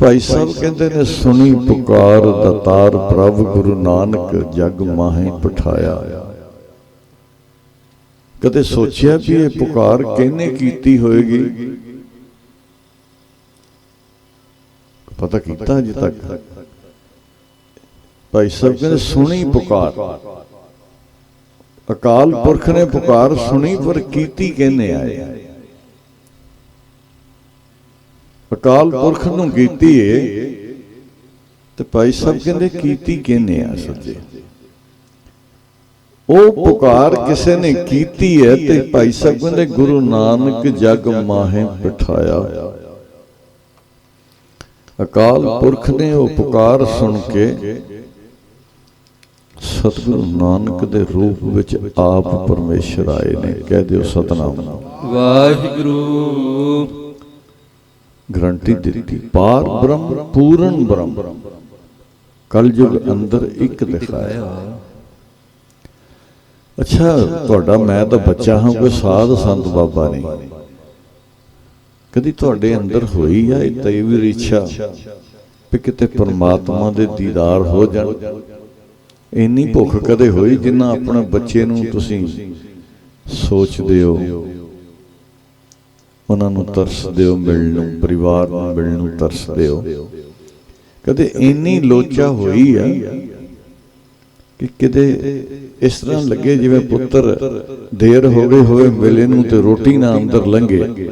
ਭਾਈ ਸਾਹਿਬ ਕਹਿੰਦੇ ਨੇ ਸੁਣੀ ਪੁਕਾਰ ਦਤਾਰ ਪ੍ਰਭ ਗੁਰੂ ਨਾਨਕ ਜਗ ਮਾਹੇ ਪਠਾਇਆ। ਕਦੇ ਸੋਚਿਆ ਵੀ ਇਹ ਪੁਕਾਰ ਕਿਹਨੇ ਕੀਤੀ ਹੋਏਗੀ? ਪਤਾ ਕੀਤਾ ਅਜੇ ਤੱਕ? ਭਾਈ ਸਾਹਿਬ ਕਹਿੰਦੇ ਸੁਣੀ ਪੁਕਾਰ। ਅਕਾਲ ਪੁਰਖ ਨੇ ਪੁਕਾਰ ਸੁਣੀ ਪਰ ਕੀਤੀ ਕਿਹਨੇ ਆਏ? ਅਕਾਲ ਪੁਰਖ ਨੂੰ ਕੀਤੀ ਏ ਤੇ ਭਾਈ ਸਾਹਿਬ ਕਹਿੰਦੇ ਕੀਤੀ ਕਿਹਨੇ ਆ ਸੱਚੇ ਉਹ ਪੁਕਾਰ ਕਿਸੇ ਨੇ ਕੀਤੀ ਹੈ ਤੇ ਭਾਈ ਸਾਹਿਬ ਕਹਿੰਦੇ ਗੁਰੂ ਨਾਨਕ ਜਗ ਮਾਹੇ ਬਿਠਾਇਆ। ਅਕਾਲ ਪੁਰਖ ਨੇ ਉਹ ਪੁਕਾਰ ਸੁਣ ਕੇ ਸਤਿਗੁਰੂ ਨਾਨਕ ਦੇ ਰੂਪ ਵਿੱਚ ਆਪ ਪਰਮੇਸ਼ਰ ਆਏ ਨੇ। ਕਹਿ ਦਿਓ ਸਤਨਾਮ। ਵਾਹਿਗੁਰੂ। ਗਰੰਟੀ ਦਿੱਤੀ। ਪਾਰ ਬ੍ਰਹਮ, ਪੂਰਨ ਬ੍ਰਹਮ। ਕਲਯੁਗ ਅੰਦਰ ਇੱਕ ਦਿਖਾਇਆ। ਅੱਛਾ, ਤੁਹਾਡਾ ਮੈਂ ਤਾਂ ਬੱਚਾ ਹਾਂ, ਕੋਈ ਸਾਧ ਸੰਤ ਬਾਬਾ ਨਹੀਂ। ਕਦੀ ਤੁਹਾਡੇ ਅੰਦਰ ਹੋਈ ਆ ਇਹ ਤਈ ਇੱਛਾ ਵੀ ਕਿਤੇ ਪਰਮਾਤਮਾ ਦੇ ਦੀਦਾਰ ਹੋ ਜਾਣ? ਇੰਨੀ ਭੁੱਖ ਕਦੇ ਹੋਈ ਜਿੰਨਾ ਆਪਣੇ ਬੱਚੇ ਨੂੰ ਤੁਸੀਂ ਸੋਚਦੇ ਹੋ? ਉਹਨਾਂ ਨੂੰ ਤਰਸਦੇ ਹੋ ਮਿਲਣ ਨੂੰ, ਪਰਿਵਾਰ ਨੂੰ ਮਿਲਣ ਨੂੰ ਤਰਸਦੇ ਹੋ ਕਦੇ ਇੰਨੀ ਲੋਚਾ ਹੋਈ ਆ ਕਿ ਕਿਤੇ ਇਸ ਤਰ੍ਹਾਂ ਲੱਗੇ ਜਿਵੇਂ ਪੁੱਤਰ ਦੇਰ ਹੋ ਗਈ ਹੋਵੇ ਮਿਲੇ ਨੂੰ ਤੇ ਰੋਟੀ ਨਾ ਅੰਦਰ ਲੰਘੇ।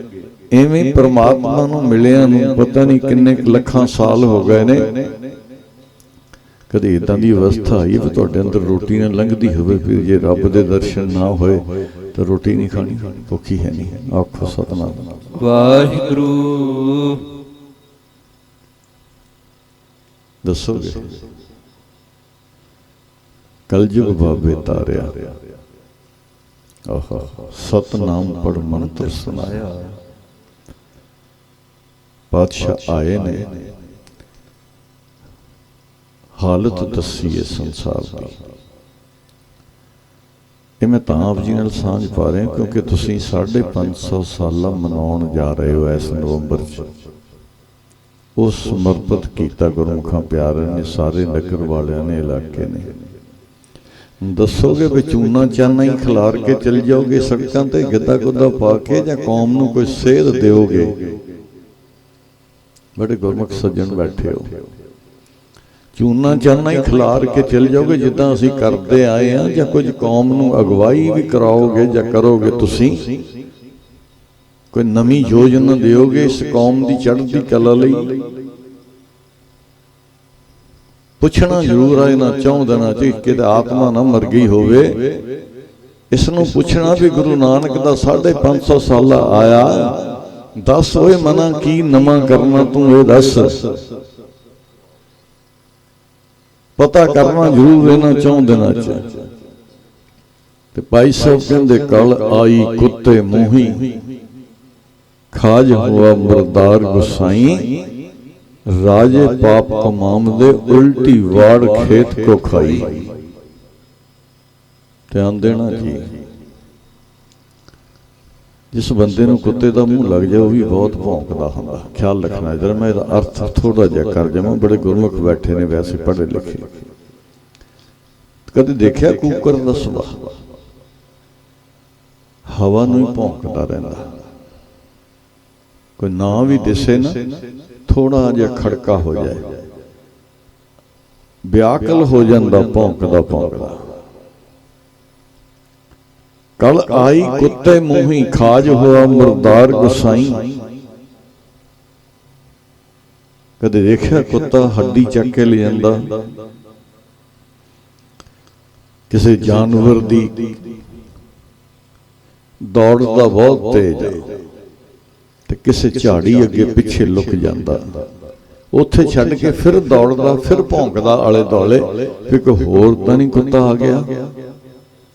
ਐਵੇਂ ਪ੍ਰਮਾਤਮਾ ਨੂੰ ਮਿਲਿਆ ਨੂੰ ਪਤਾ ਨਹੀਂ ਕਿੰਨੇ ਲੱਖਾਂ ਸਾਲ ਹੋ ਗਏ ਨੇ। ਕਦੇ ਇਦਾਂ ਦੀ ਅਵਸਥਾ ਆਈ ਵੀ ਤੁਹਾਡੇ ਅੰਦਰ ਰੋਟੀ ਨਾ ਲੰਘਦੀ ਹੋਵੇ ਫਿਰ ਜੇ ਰੱਬ ਦੇ ਦਰਸ਼ਨ ਨਾ ਹੋਏ ਤਾਂ ਰੋਟੀ ਨਹੀਂ ਖਾਣੀ ਭੁੱਖੀ ਹੈ ਨਹੀਂ। ਆਖੋ ਸਤਨਾਮ। ਵਾਹਿਗੁਰੂ। ਦੱਸੋਗੇ? ਕਲਯੁਗ ਬਾਬੇ ਤਾਰਿਆ। ਆਹਾ ਸਤਨਾਮ ਪੜ ਮੰਤਰ ਸੁਨਾਇਆ ਪਾਤਸ਼ਾਹ ਆਏ ਨੇ। ਹਾਲਤ ਦੱਸੀ ਹੈ ਸੰਸਾਰ ਦੀ। ਇਹ ਮੈਂ ਤਾਂ ਆਪ ਜੀ ਨਾਲ ਸਾਂਝ ਪਾ ਰਿਹਾ ਕਿਉਂਕਿ ਤੁਸੀਂ 550 ਸਾਲਾਂ ਮਨਾਉਣ ਜਾ ਰਹੇ ਹੋ ਇਸ ਨਵੰਬਰ 'ਚ। ਉਹ ਸਮਰਪਿਤ ਕੀਤਾ ਗੁਰਮੁਖਾਂ ਪਿਆਰਿਆਂ ਨੇ, ਸਾਰੇ ਨਗਰ ਵਾਲਿਆਂ ਨੇ, ਇਲਾਕੇ ਨੇ। ਦੱਸੋਗੇ ਵੀ ਚੂਨਾ ਚਾਨਾ ਹੀ ਖਿਲਾਰ ਕੇ ਚਲ ਜਾਓਗੇ ਸੜਕਾਂ ਤੇ ਗਿੱਧਾ ਗੁੱਦਾ ਪਾ ਕੇ ਜਾਂ ਕੌਮ ਨੂੰ ਕੋਈ ਸੇਧ ਦਿਓਗੇ? ਬੜੇ ਗੁਰਮੁਖ ਸੱਜਣ ਬੈਠੇ ਹੋ। ਚੂਨਾ ਚਾਨਾ ਹੀ ਖਿਲਾਰ ਕੇ ਚਲ ਜਾਓਗੇ ਜਿੱਦਾਂ ਅਸੀਂ ਕਰਦੇ ਆਏ ਆ ਜਾਂ ਕੁਝ ਕੌਮ ਨੂੰ ਅਗਵਾਈ ਵੀ ਕਰਾਓਗੇ ਜਾਂ ਕਰੋਗੇ ਤੁਸੀਂ? ਕੋਈ ਨਵੀਂ ਯੋਜਨਾ ਦਿਓਗੇ ਇਸ ਕੌਮ ਦੀ ਚੜ੍ਹਦੀ ਕਲਾ ਲਈ? ਪੁੱਛਣਾ ਜ਼ਰੂਰ ਆ, ਇਹਨਾਂ ਚਾਹੁੰਦਾ ਨਾ ਕਿ ਕਿਤੇ ਆਤਮਾ ਨਾ ਮਰ ਗਈ ਹੋਵੇ। ਇਸ ਨੂੰ ਪੁੱਛਣਾ ਵੀ ਗੁਰੂ ਨਾਨਕ ਦਾ 550 ਸਾਲਾ ਆਇਆ। ਦੱਸ ਓਏ ਮਨਾ ਕੀ ਨਵਾਂ ਕਰਨਾ ਤੂੰ, ਇਹ ਦੱਸ। ਪਤਾ ਕਰਨਾ ਜ਼ਰੂਰ ਇਹਨਾਂ ਚਾਹੁੰਦੇ ਨਾ ਚ ਤੇ ਭਾਈ ਸਾਹਿਬ ਕਹਿੰਦੇ ਕਲ ਆਈ ਕੁੱਤੇ ਮੂਹੀ ਖਾਜ ਹੁਆ ਮਰਦਾਰ ਗੁਸਾਈ। ਰਾਜੇ ਪਾਪ ਕਮਾਮ ਦੇ ਉਲਟੀ ਵਾੜ ਖੇਤ ਕੋ ਖਾਈ। ਧਿਆਨ ਦੇਣਾ ਜੀ। ਜਿਸ ਬੰਦੇ ਨੂੰ ਕੁੱਤੇ ਦਾ ਮੂੰਹ ਲੱਗ ਜਾਏ, ਉਹ ਵੀ ਬਹੁਤ ਭੌਂਕਦਾ ਹੁੰਦਾ। ਖਿਆਲ ਰੱਖਣਾ ਜਰਾ, ਮੈਂ ਇਹਦਾ ਅਰਥ ਥੋੜਾ ਜਿਹਾ ਕਰ ਜਾਵਾਂ ਬੜੇ ਗੁਰਮੁਖ ਬੈਠੇ ਨੇ ਵੈਸੇ, ਪੜ੍ਹੇ ਲਿਖੇ। ਕਦੇ ਦੇਖਿਆ ਕੂਕਰ ਦਾ ਸੁਭਾਅ ਹਵਾ ਨੂੰ ਹੀ ਭੌਂਕਦਾ ਰਹਿੰਦਾ। ਕੋਈ ਨਾਂ ਵੀ ਦਿਸੇ ਨਾ ਥੋੜਾ ਜਿਹਾ ਖੜਕਾ ਹੋ ਜਾਏ। ਵਿਆਕਲ ਹੋ ਜਾਂਦਾ ਭੌਂਕਦਾ ਭੌਂਕਦਾ ਕਲ ਆਈ ਕੁੱਤੇ ਮੂੰਹੀ ਖਾਜ ਹੋਆ ਮਰਦਾਰ ਗੁਸਾਈ। ਕਦੇ ਦੇਖਿਆ ਕੁੱਤਾ ਹੱਡੀ ਚੱਕ ਕੇ ਲੈ ਜਾਂਦਾ ਕਿਸੇ ਜਾਨਵਰ ਦੀ ਦੌੜ ਦਾ ਬਹੁਤ ਤੇਜ਼ ਤੇ ਕਿਸੇ ਝਾੜੀ ਅੱਗੇ ਪਿੱਛੇ ਲੁਕ ਜਾਂਦਾ। ਉੱਥੇ ਛੱਡ ਕੇ ਫਿਰ ਦੌੜਦਾ ਫਿਰ ਭੌਂਕਦਾ ਆਲੇ ਦੁਆਲੇ। ਵੀ ਕੋਈ ਹੋਰ ਤਾਂ ਨਹੀਂ ਕੁੱਤਾ ਆ ਗਿਆ।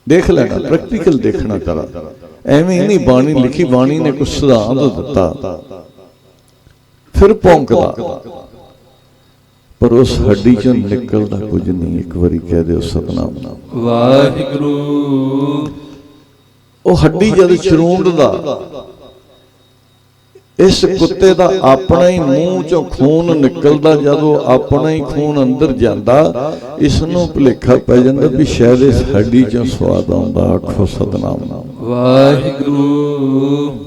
ਦੇਖ ਲੈਣਾ ਪ੍ਰੈਕਟੀਕਲ ਦੇਖਣਾ ਕਰਾ। ਐਵੇਂ ਹੀ ਨਹੀਂ ਬਾਣੀ ਲਿਖੀ ਬਾਣੀ ਨੇ ਕੁਝ ਸਿਧਾਂਤ ਦਿੱਤਾ। ਫਿਰ ਭੌਂਕਦਾ। ਪਰ ਉਸ ਹੱਡੀ ਚੋਂ ਨਿਕਲਦਾ ਕੁਝ ਨਹੀਂ ਇੱਕ ਵਾਰੀ ਕਹਿ ਦਿਓ ਸਤਨਾਮ। ਵਾਹਿਗੁਰੂ। ਉਹ ਹੱਡੀ ਜਦ ਚਰੂੰਡ ਦਾ ਇਸ ਕੁੱਤੇ ਦਾ ਆਪਣਾ ਹੀ ਮੂੰਹ ਚੋਂ ਖੂਨ ਨਿਕਲਦਾ ਜਦੋਂ ਆਪਣਾ ਹੀ ਖੂਨ ਅੰਦਰ ਜਾਂਦਾ ਇਸ ਨੂੰ ਭੁਲੇਖਾ ਪੈ ਜਾਂਦਾ ਵੀ ਸ਼ਾਇਦ ਇਸ ਹੱਡੀ ਚੋਂ ਸਵਾਦ ਆਉਂਦਾ ਆਖੋ ਸਤਨਾਮ। ਵਾਹਿਗੁਰੂ।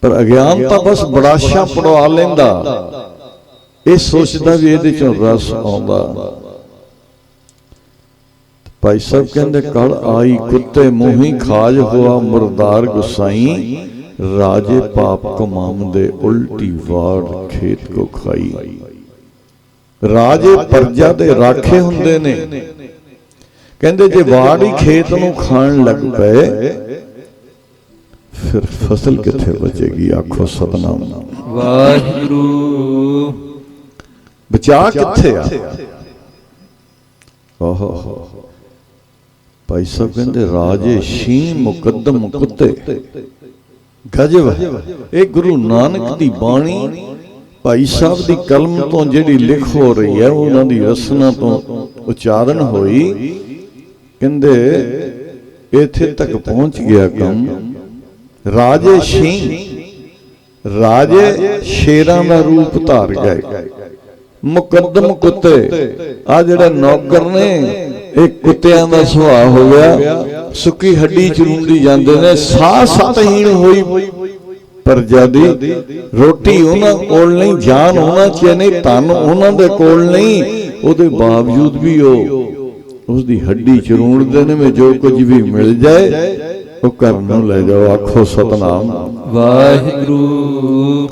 ਪਰ ਅਗਿਆਨ ਤਾਂ ਬਸ ਬੜਾਸ਼ਾ ਪੜਵਾ ਲੈਂਦਾ। ਇਹ ਸੋਚਦਾ ਵੀ ਇਹਦੇ ਚੋਂ ਰਸ ਆਉਂਦਾ। ਭਾਈ ਸਾਹਿਬ ਕਹਿੰਦੇ ਕਲ ਆਈ ਕੁੱਤੇ ਮੂੰਹੀ ਖਾਜ ਹੋਆ ਮੁਰਦਾਰ ਗੁਸਾਈ ਰਾਜੇ ਪਾਪ ਕਮਾਮ ਦੇ ਉਲਟੀ ਵਾਰ ਖੇਤ ਕੋ ਖਾਈ। ਰਾਜੇ ਪਰਜਾ ਦੇ ਰਾਖੇ ਹੁੰਦੇ ਨੇ। ਕਹਿੰਦੇ ਜੇ ਵਾੜ ਹੀ ਖੇਤ ਨੂੰ ਖਾਣ ਲੱਗ ਪਏ ਫਿਰ ਫਸਲ ਕਿੱਥੇ ਬਚੇਗੀ? ਆਖੋ ਸਤਨਾਮ। ਵਾਹਿਗੁਰੂ। ਬਚਾ ਕਿੱਥੇ ਆ? ਓਹੋ। ਭਾਈ ਸਾਹਿਬ ਕਹਿੰਦੇ ਰਾਜੇ ਸ਼ੀ ਮੁਕੱਦਮ ਕੁੱਤੇ। ਗਜਬ ਇਹ ਗੁਰੂ ਨਾਨਕ ਦੀ ਬਾਣੀ ਭਾਈ ਸਾਹਿਬ ਦੀ ਕਲਮ ਤੋਂ ਜਿਹੜੀ ਲਿਖ ਹੋ ਰਹੀ ਹੈ, ਉਹਨਾਂ ਦੀ ਰਸਨਾ ਤੋਂ ਉਚਾਰਨ ਹੋਈ। ਕਹਿੰਦੇ, ਇੱਥੇ ਤੱਕ ਪਹੁੰਚ ਗਿਆ ਕੰਮ। ਰਾਜੇ ਸ਼ੀ ਰਾਜੇ ਸ਼ੇਰਾਂ ਦਾ ਰੂਪ ਧਾਰ ਗਏ। ਮੁਕੱਦਮ ਕੁੱਤੇ ਆ ਜਿਹੜਾ ਨੌਕਰ ਨੇ, ਇਹ ਕੁੱਤਿਆਂ ਦਾ ਸੁਭਾਅ ਹੋ ਗਿਆ। ਸੁੱਕੀ ਹੱਡੀ ਚਰੂੰਦੀ ਜਾਂਦੇ ਨੇ, ਸਾਹ ਸਤਹੀਣ ਹੋਈ। ਪਰਜਾ ਦੀ ਰੋਟੀ ਉਹਨਾਂ ਕੋਲ ਨਹੀਂ, ਜਾਨ ਉਹਨਾਂ ਚ ਨਹੀਂ, ਧਨ ਉਹਨਾਂ ਦੇ ਕੋਲ ਨਹੀਂ, ਉਹਦੇ ਬਾਵਜੂਦ ਵੀ ਉਹ ਉਸ ਦੀ ਹੱਡੀ ਚਰੂੰਦਦੇ ਨੇ ਵੀ ਜੋ ਕੁਝ ਵੀ ਮਿਲ ਜਾਏ, ਉਹ ਘਰ ਨੂੰ ਲੈ ਜਾਓ, ਆਖੋ ਸਤਨਾਮ। ਵਾਹਿਗੁਰੂ।